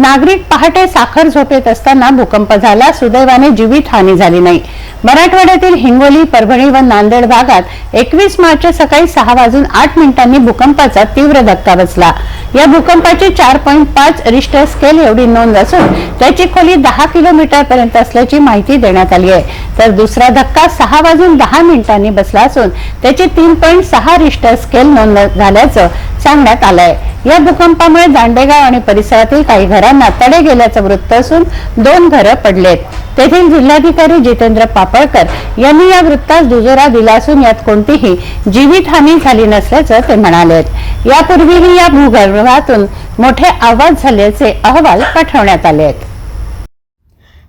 नागरिक पहाटे साखर झोपेत असताना भूकंप झाला सुदैवाने जीवितहानी झाली नाही. मराठवाड्यातील हिंगोली परभणी व नांदेड भागात एकवीस मार्च सकाळी सहा वाजून आठ मिनिटांनी भूकंपाचा तीव्र धक्का बसला. या भूकंपाची चार पॉईंट पाच रिश्टर स्केल एवढी नोंद असून त्याची खोली दहा किलोमीटर पर्यंत असल्याची माहिती देण्यात आली आहे. तर दुसरा धक्का सहा वाजून दहा मिनिटांनी बसला असून त्याची तीन पॉईंट सहा रिश्टर स्केल नोंद झाल्याचं सांगण्यात आलंय. या भूकंपामुळे दांडेगाव आणि परिसरातील काही घरांना तडे गेल्याचं वृत्त असून दोन घरं पडलेत. तेथील जिल्हाधिकारी जितेंद्र पापळकर यांनी या वृत्तास दुजोरा दिला असून यात कोणतीही जीवितहानी झाली नसल्याचं ते म्हणाले. यापूर्वीही या भूगर्भातून मोठे आवाज झाल्याचे अहवाल पाठवण्यात आले आहेत.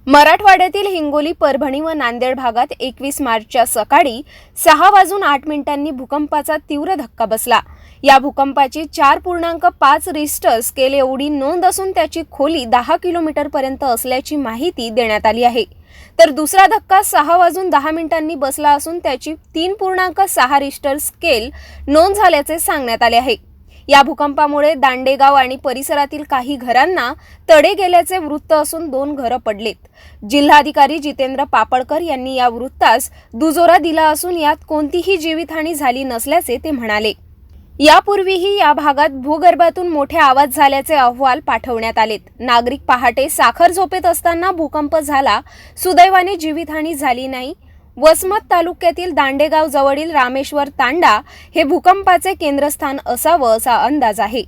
मराठवाड्यातील हिंगोली परभणी व नांदेड भागात एकवीस मार्चच्या सकाळी सहा वाजून आठ मिनिटांनी भूकंपाचा तीव्र धक्का बसला. या भूकंपाची चार पूर्णांक पाच रिस्टर स्केल एवढी नोंद असून त्याची खोली दहा किलोमीटर पर्यंत असल्याची माहिती देण्यात आली आहे. तर दुसरा धक्का सहा वाजून दहा मिनिटांनी बसला असून त्याची तीन पूर्णांक सहा रिस्टर स्केल नोंद झाल्याचे सांगण्यात आले आहे. या भूकंपामुळे दांडेगाव आणि परिसरातील काही घरांना तडे गेल्याचे वृत्त असून दोन घरं पडलीत. जिल्हाधिकारी जितेंद्र पापडकर यांनी या वृत्तास दुजोरा दिला असून यात कोणतीही जीवितहानी झाली नसल्याचे ते म्हणाले. यापूर्वीही या भागात भूगर्भातून मोठे आवाज झाल्याचे अहवाल पाठवण्यात आलेत. नागरिक पहाटे साखर झोपेत असताना भूकंप झाला. सुदैवाने जीवितहानी झाली नाही. वसमत तालुक्यातील दांडेगाव जवळील रामेश्वर तांडा हे भूकंपाचे केंद्रस्थान असावं असा अंदाज आहे.